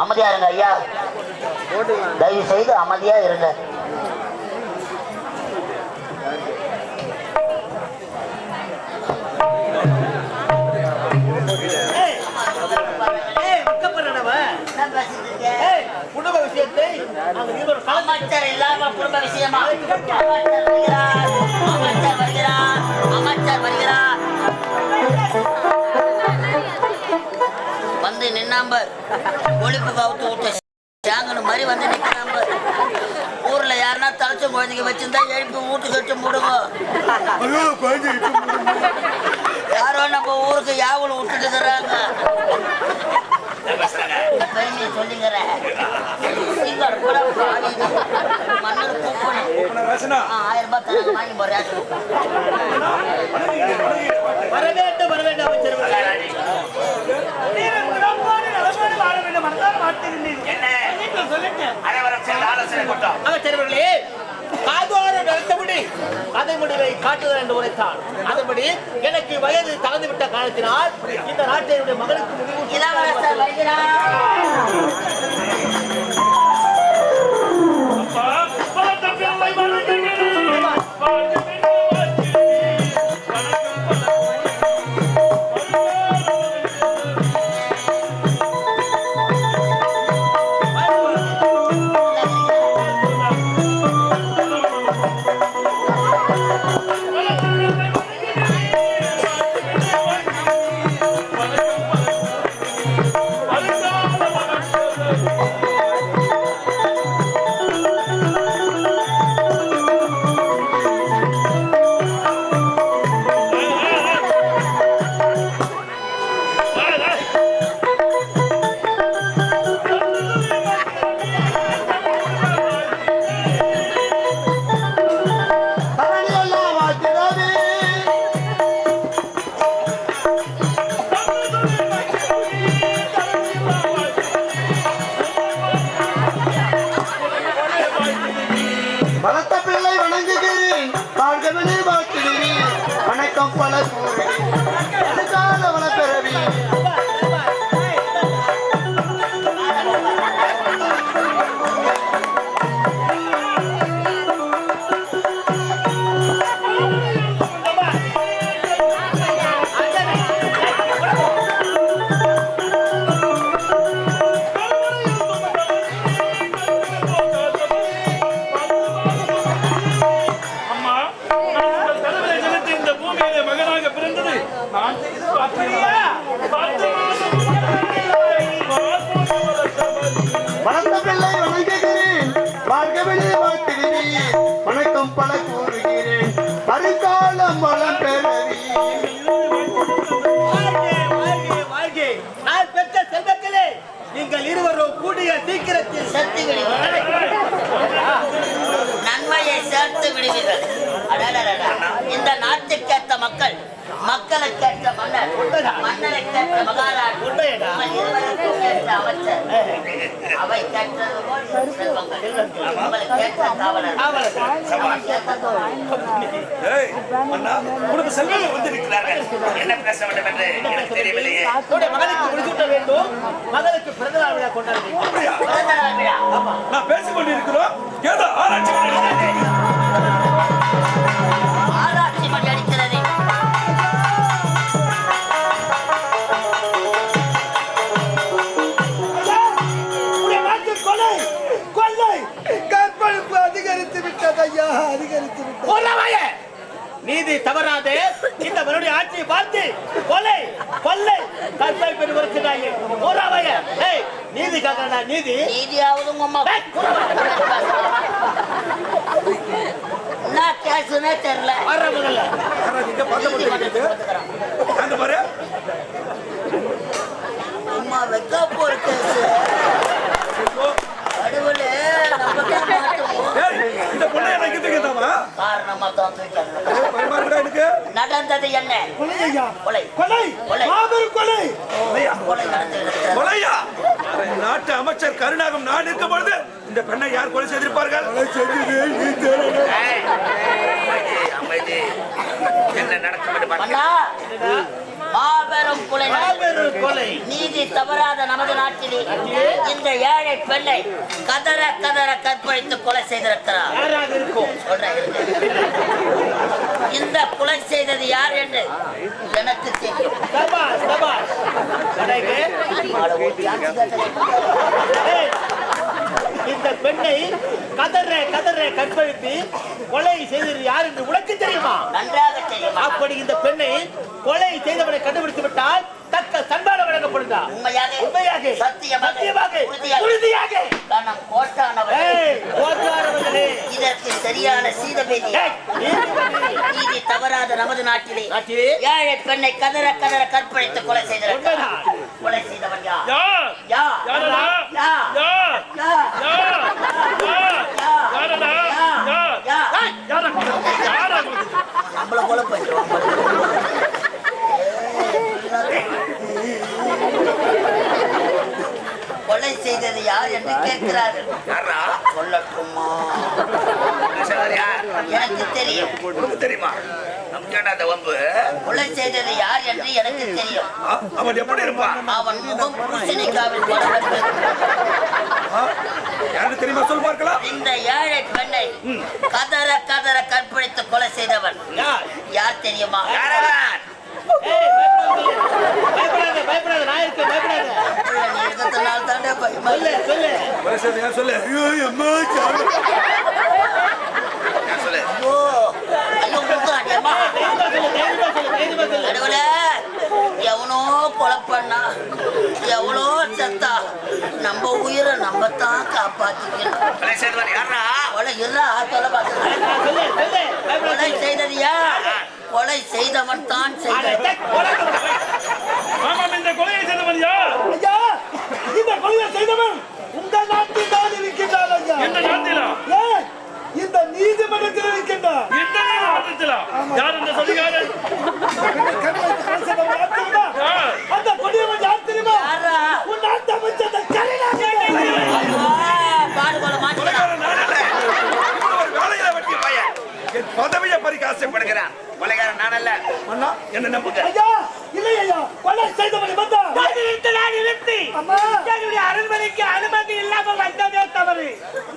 அமைதியா இருங்க ஐயா. தயவு செய்து அமைதியா இருங்க. குடும்ப விஷயத்தை இல்லாம குடும்ப விஷயமா? வருகிறார். அமைச்சர் வருகிறார். வந்து நின்னாம்பர் ஒழிப்பு கவுத்து விட்ட சாங்கனு மாதிரி வந்து நிக்கிறாம்பர் ஊர்ல யாருன்னா தலைச்ச குழந்தைங்க வச்சிருந்தா எழுப்பி வீட்டு கட்டு முடுங்க யாரோ நம்ம ஊருக்கு யாவல் விட்டுட்டு இருக்கிறாங்க. ஆயிரம் ரூபாய் வாங்கி போறேன் வர வேண்டும் வர வேண்டும் அமைச்சர் அவர்களே. நீங்கள் நலமோடு நலமோடு வாழ வேண்டும் மனதார கதை முடிவை காட்டுதல் என்று உரைத்தார். அதன்படி எனக்கு வயது தகுந்துவிட்ட விட்ட காரணத்தினால் இந்த நாட்டினுடைய மகளுக்கு முடிவு பல கூறுகிறேன் பெறவி. நான் பெற்ற செல்வங்களே நீங்கள் இருவரும் கூடிய சீக்கிரத்தில் விடுவீர்கள் நன்மையை சேர்த்து விடுவீர்கள். இந்த நாட்டுக்கேற்ற மக்கள் மன்னர் மகாராஜ் அமைச்சர். அவை கேட்டது போல் செல்வங்கள் காவலர். ஏய், அண்ணா, உனக்கு செல்வங்கள் வந்திருக்கிறார்கள். என்ன பேச வேண்டும் என்று எனக்கு தெரியவில்லையே. வேண்டும். மகளுக்கு கொண்டாட வேண்டும். அப்படியா? பிறந்த நாள் விழா. நான் பேசிக் கொண்டிருக்கிறோம் ஏதோ. ஆராய்ச்சி கொலை! கொள்ளை கற்பழிப்பு அதிகரித்து விட்டது ஐயா அதிகரித்து விட்டது. நீதி தவறாது. இந்த மறுபடியும் ஆட்சியை பார்த்து கொலை கொள்ளை கற்பை பெரு வருகிறாயே போராவாய ஏய் நீதி காக்கடா நீதி. நீதியாவது உங்க அம்மா. என்ன கேசுன்னே தெரியல. வர்ற முதல்ல. அந்த பாரு. அம்மா வெக்கா போற கேசு. நடந்தது என்ன? கொலை. மாபெரும் கொலையா? நாட்டு அமைச்சர் கருணாகம் நான் இருக்கும் பொழுது இந்த பெண்ணை யார் கொலை செய்திருப்பார்கள்? என்ன நடக்கும் மாபெரும் கொலை. கொலை. நீதி தவறாத நமது நாட்டிலே இந்த ஏழை பெண்ணை கதற கதற கற்பழித்து கொலை செய்திருக்கிறார். சொல்றேன். இந்த கொலை செய்தது யார் என்று எனக்கு தெரியும். சபாஷ் சபாஷ். இந்த பெண்ணை கதற கதற கற்பழித்து கொலை செய்தது யார் என்று உனக்கு தெரியுமா? அப்படி இந்த பெண்ணை கொலை செய்தவனை கண்டுபிடித்து விட்டால் தக்க சன்மானம் வழங்கப்படுதா? உண்மையாக உண்மையாக சத்தியமாக சத்தியமாக உறுதியாக. இதற்கு சரியான சீதபேதி. நீதி தவறாத நமது நாட்டிலே நாட்டிலே ஏழை பெண்ணை கதற கதற கற்பழித்து கொலை உண்மைதான். கொலை செய்தவன் யார் யாரடா? யார் யார் யார் யார் யார் யாரடா யார் யார் யாரா யாரா நம்மள கொலை பண்ணிடுவாங்க கொலை செய்தது யார் என்று கேட்கிறார்கள் யாரா? சொல்லட்டுமா எனக்கு தெரியும். உனக்கு தெரியுமா? நமக்கு என்ன அந்த வம்பு? கொலை செய்தது யார் என்று எனக்கு தெரியும். அவன் எப்படி இருப்பான்? அவன் முகம் பூசணிக்காவில் படப்பட்டு யாருக்கு தெரியுமா? சொல் பார்க்கலாம். இந்த ஏழை பெண்ணை கதற கதற கற்பழித்து கொலை செய்தவன். யார்? யார் தெரியுமா? பயப்படாத பயப்படாத நான் இருக்கேன் பயப்படாத நீ இருக்கிறதுனால தாண்டா பயமா சொல்லு. சொல்லு. கொலை செய்த யார்? சொல்லு. ஐயோ அம்மா சாமி. நான் சொல்லு ஐயோ ஐயோ கொடுக்குறான் அம்மா தைரியமா சொல்லு தைரியமா சொல்லு தைரியமா சொல்லு கடவுளே எவனோ பண்ணா எவ்வளோ செத்தா? நம்ம உயிரை நம்ம தான் காப்பாத்திக்கணும். கொலை செய்தவன் யாரா கொலை இருறா சொல்ல கொலை செய்தவன் தான் இந்த கொலையை செய்தவன் யார்? ஐயா இந்த கொலையை செய்தவன் உங்க நாட்டில் தான் இருக்கின்றார் ஐயா. எந்த நாட்டிலா? இந்த நீதிமன்றத்தில் இருக்கின்றார். எந்த நீதிமன்றத்திலா? யார் இந்த சதிகாரன் அந்த கொடியவன் யார் தெரியுமா? உன் நாட்டு அமைச்சர் பதவியை பறிக்க ஆசைப்படுகிறேன் படுகிறான் கொலைகாரன் நான் அல்ல. என்ன நம்புங்க? ஐயா இல்லை ஐயா. கொலை செய்தவனை வந்தா என்னுடைய அரண்மனைக்கு அனுமதி இல்லாமல் வந்ததே தவறு.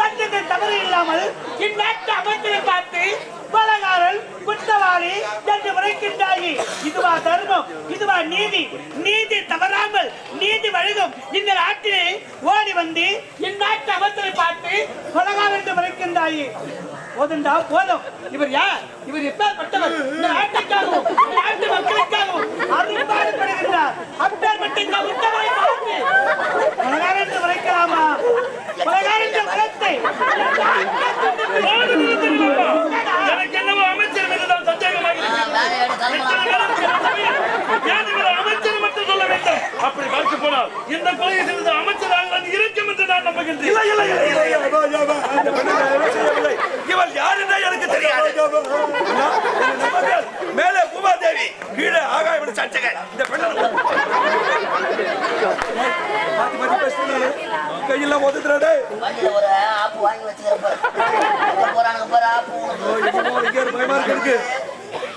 வந்தது தவறு இல்லாமல் இந்நாட்டு அமைச்சரை பார்த்து கொலகாரன் குற்றவாளி என்று உரைக்கின்றாயே இதுவா தர்மம்? இதுவா நீதி? நீதி தவறாமல் நீதி வழங்கும் இந்த நாட்டிலே ஓடி வந்து இந்நாட்டு அமைச்சரை பார்த்து கொலகாரன் என்று உரைக்கின்றாயே போதுண்டா போதும். இவர் யார்? இவர் எப்பேற்பட்டவர்? இந்த நாட்டுக்காகவும் நாட்டு மக்களுக்காகவும் அருள் பாடுபடுகின்றார் அப்பேற்பட்ட இந்த உத்தமரை உரைக்கலாமா பலகாரம் என்ற மரத்தை எனக்கு என்னவோ அமைச்சர் மீதுதான் சந்தேகமாக இருக்கிறது. வேற இடம் இத்தனை கிளம்பலாம் பேருக்கு சபையில் ஏன் இவர் அமைச்சர் மட்டும் சொல்ல வேண்டும் அப்படி பார்க்க போனால் இந்த கொலையை செய்தது அமைச்சராக நான் இருக்கும் என்று நான் நம்புகின்றேன் இவள் யார் எனக்கு தெரியாது. மேலே பூமாதேவி கீழே இந்த பெண்ணை கையெல்லாம் ஒதுக்குறாடே ஒரு ஆப்பு வாங்கி போறானுங்க பயமா இருக்கு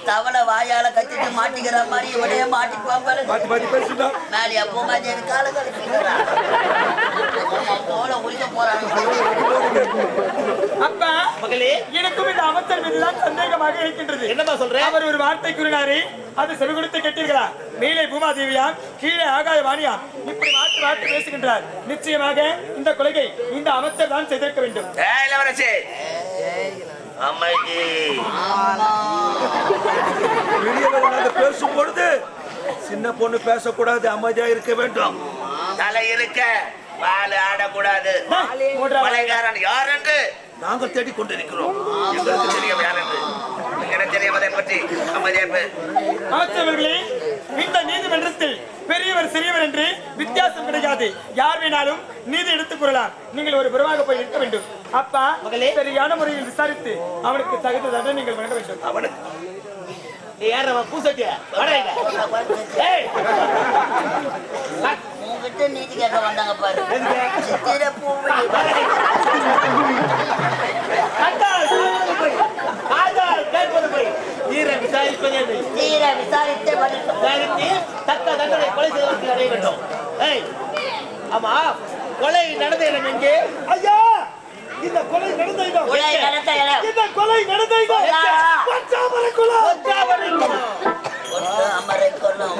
தவளை வாயால கத்திட்டு மாட்டிக்கிற மாதிரி மாத்தி பேசுடா. மேலே அப்போ மாதிரி கால உரிக்க அப்பா மகளே. எனக்கும் இந்த அமைச்சர் மீதுதான் சந்தேகமாக இருக்கின்றது. என்னம்மா சொல்ற? அவர் ஒரு வார்த்தை கூறினாரே அது செவி கொடுத்து கேட்டீர்களா? மேலே பூமாதேவியா கீழே ஆகாய வாணியா இப்படி மாற்றி மாற்றி பேசுகின்றார். நிச்சயமாக இந்த கொலையை இந்த அமைச்சர் தான் செய்திருக்க வேண்டும். அமைதி. பெரியவர் பேசும் பொழுது சின்ன பொண்ணு பேசக்கூடாது அமைதியா இருக்க வேண்டும். தலை இருக்க வால் ஆடக்கூடாது. கொலைகாரன் யார் என்று நாங்கள் தேடிக் கொண்டிருக்கிறோம் எங்களுக்கு தெரியும் யார் என்று எனக்கு தெரியும் அதை பற்றி. அமைதியா இந்த நீதிமன்றத்தில் பெரியவர் சிறியவர் என்று வித்தியாசம் கிடையாது. யார் வேணாலும் நீதி எடுத்துக் கூறலாம் நீங்கள் ஒரு புறமாக போய் நிற்க வேண்டும். அப்பா மகளே. சரியான முறையில் விசாரித்து அவனுக்கு தகுந்த தண்டனை நீங்கள் வழங்க வேண்டும். அவனுக்கு. அவன் பூசட்டிய? உங்ககிட்ட நீதி கேட்க வந்தாங்க பாரு. தீர விசாரித்தே. விசாரித்து தக்க தண்டனை கொலை செய்வதற்கு அடைய வேண்டும் ஏய் ஆமா கொலை நடந்த இடம் எங்கே? ஐயா இந்த கொலை நடந்த இடம் கொலை நடந்த இடம். இந்த கொலை நடந்த இடம் அமரை கொல்லும்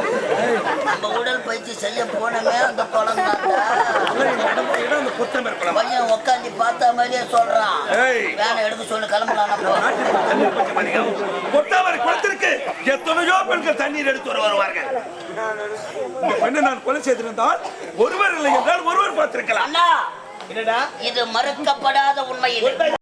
நம்ம உடல் பயிற்சி செய்ய போனமே அந்த குளம் பையன் உட்காந்து பார்த்த மாதிரியே சொல்றான். ஏய். வேலை எடுக்க சொல்லு கிளம்பலாம் கொட்டாமரை குளத்திற்கு எத்தனையோ பெண்கள் தண்ணீர் எடுத்து வர வருவார்கள். இந்த பெண்ணை நான் கொலை செய்திருந்தால் ஒருவர் இல்லை என்றால் ஒருவர் பார்த்திருக்கலாம். அண்ணா என்னடா? இது மறுக்கப்படாத உண்மை இது.